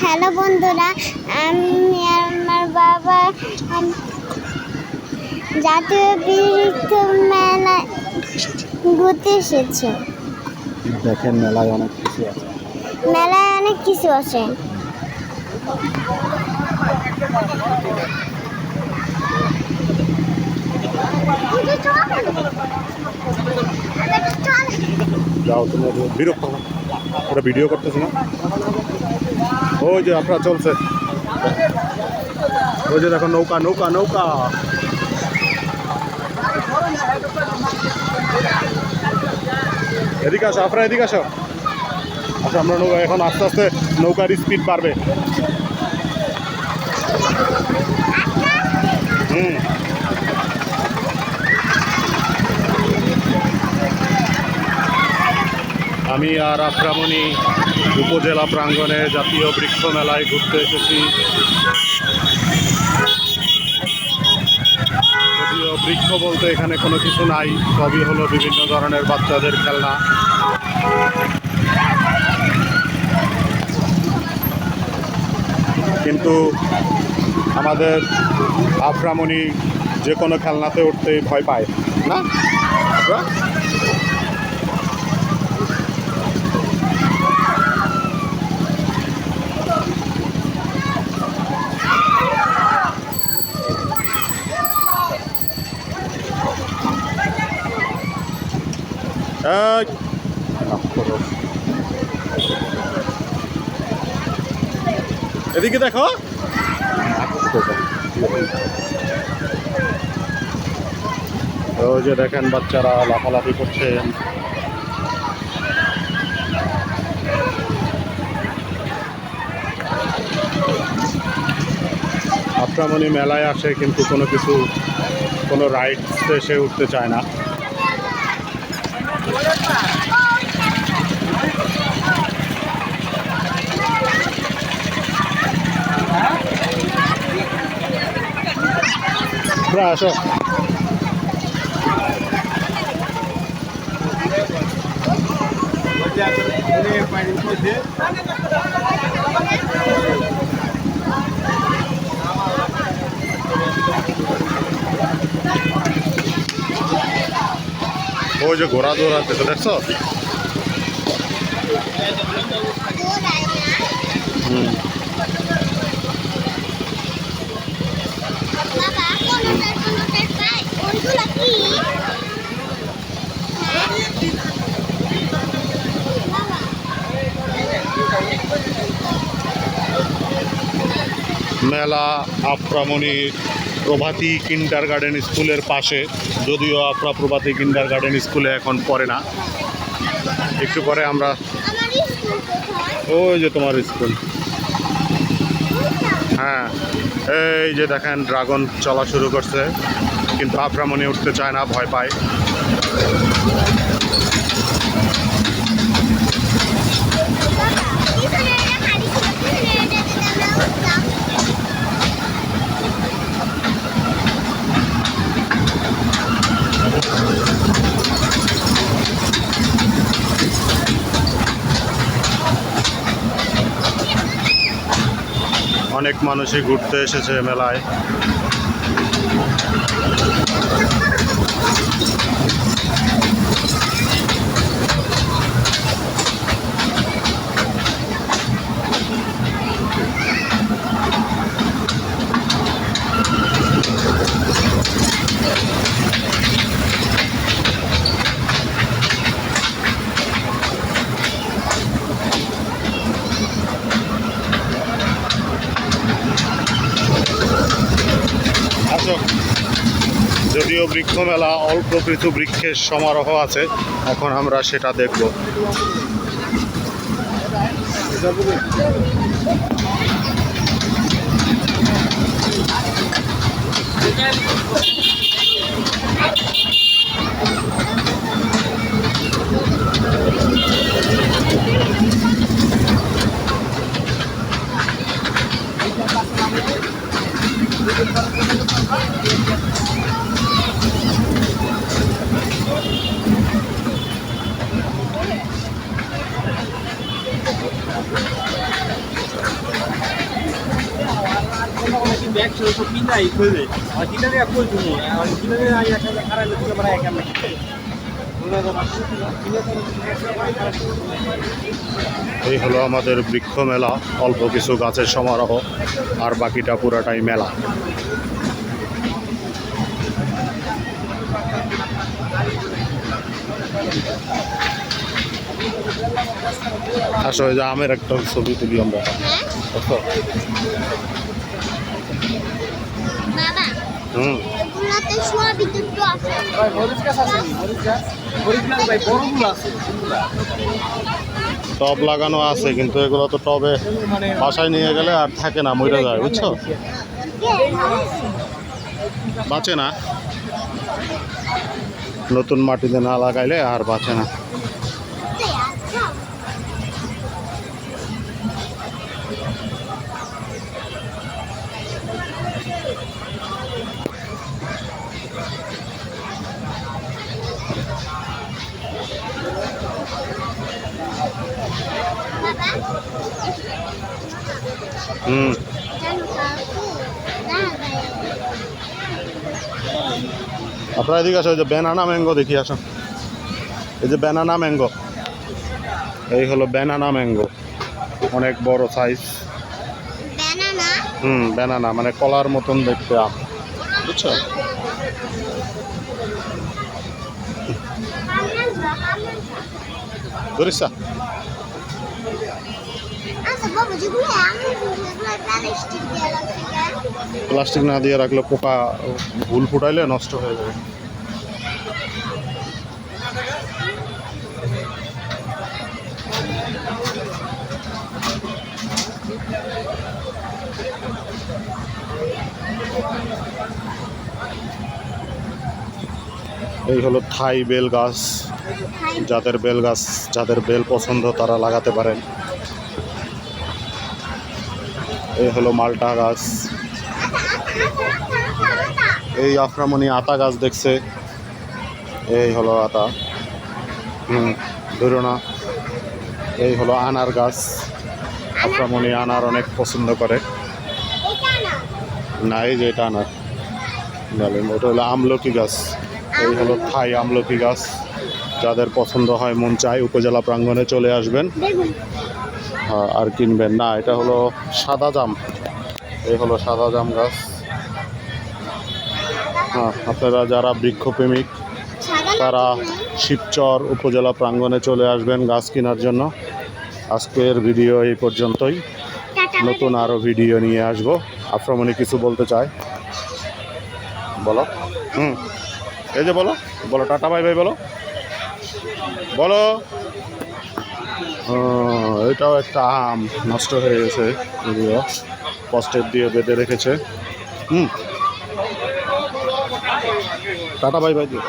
Hello বন্ধুরা আমি আমার বাবা জাতীয় বৃক্ষ মেলায় ঘুরতে এসেছে। দেখেন মেলায় অনেক কিছু আছে। মেলায় অনেক কিছু আছে। যাও তুমি বিরক্ত। ওরা ভিডিও করতেছে না। ওই যে আপনারা চলছে। ওই যে দেখো নৌকা নৌকা নৌকা। এদিকে আসো, আপনারা এদিকে আসো। আচ্ছা আমরা নৌকা এখন আস্তে আস্তে নৌকার স্পিড বাড়বে। হুম। আমি আর আফরামণি উপজেলা প্রাঙ্গণে জাতীয় বৃক্ষ মেলায় ঘুরতে এসেছি। যদিও বৃক্ষ বলতে এখানে কোনো কিছু নাই, সবই হলো বিভিন্ন ধরনের বাচ্চাদের খেলনা। কিন্তু আমাদের আফরামণি যে কোনো খেলনাতে উঠতেই ভয় পায়, না? এদিকে দেখো ওই যে দেখেন বাচ্চারা লাফালাফি করছে। আফ্রামণি মেলায় আসে, কিন্তু কোনো কিছু, কোনো রাইডসে সে উঠতে চায় না। প্রায় আসো। ওই যে ঘোড়া দৌড়াচ্ছে তো দেখছ? মেলা আফ্রামণির প্রভাতী কিন্ডার গার্ডেন স্কুলের পাশে যদিও আফরা প্রভাতী কিন্ডার গার্ডেন স্কুলে এখন পড়ে না। একটু পরে আমরা ওই যে তোমার স্কুল। হ্যাঁ এই যে দেখেন, ড্রাগন চলা শুরু করছে, কিন্তু আফ্রামণি উঠতে চায় না, ভয় পায়। অনেক মানুষই ঘুরতে এসেছে মেলায়। জাতীয় বৃক্ষ মেলা অল্প কৃত বৃক্ষের সমারোহ আছে এখন আমরা সেটা দেখব এই হলো আমাদের বৃক্ষ মেলা। অল্প কিছু গাছের সমারোহ আর বাকিটা পুরাটাই মেলা। আসো এই যে আমের একটা ছবি তুলি আমরা। হ্যাঁ? বাবা হুম। টব লাগানো আছে কিন্তু এগুলো তো টবে মানে বাসায় নিয়ে গেলে আর থাকে না মরে যায় বুঝছ? বাঁচে না। নতুন মাটিতে না লাগাইলে আর বাঁচে না। হুম। আপনারা এদিকে আসো যে ব্যানানা ম্যাঙ্গো দেখি আসো। এই যে ব্যানানা ম্যাঙ্গো এই হলো ব্যানানা ম্যাঙ্গো অনেক বড় সাইজ হুম ব্যানানা মানে কলার মতন দেখতে আম। বুঝছ? ধরিস আচ্ছা প্লাস্টিক প্লাস্টিক না দিয়ে রাখলে পোকা ভুল ফুটাইলে নষ্ট হয়ে যাবে। এই হলো থাই বেল গাছ। যাদের বেল গাছ যাদের বেল পছন্দ তারা লাগাতে পারেন। এই হলো মালটা গাছ। এই আফরামণি আতা গাছ দেখছে। এই হলো আতা। হুম, ধরো না। এই হলো আনার গাছ। আফরামণি আনার অনেক পছন্দ করে। না, এই যে এটা আনার। ডালিম ওটা হলো আমলকি গাছ। এই হলো থাই আমলকি গাছ। যাদের পছন্দ হয়, মন চায়, উপজেলা প্রাঙ্গণে চলে আসবেন। আর কিনবেন। না, এটা হলো সাদা জাম। এই হলো সাদা জাম গাছ। হ্যাঁ আপনারা যারা বৃক্ষপ্রেমিক, তারা শিবচর উপজেলা প্রাঙ্গণে চলে আসবেন গাছ কেনার জন্য। আজকের ভিডিও এই পর্যন্তই। নতুন আরও ভিডিও নিয়ে আসব। আফ্রামণি কিছু বলতে চায়? বলো। হুম। এই যে বলো। বলো, টাটা, বাই বাই, বলো। বলো। এটাও একটা আম নষ্ট হয়ে গেছে যদিও। কষ্টের দিয়ে বেঁধে রেখেছে। হুম। টাটা, বাই বাই দিও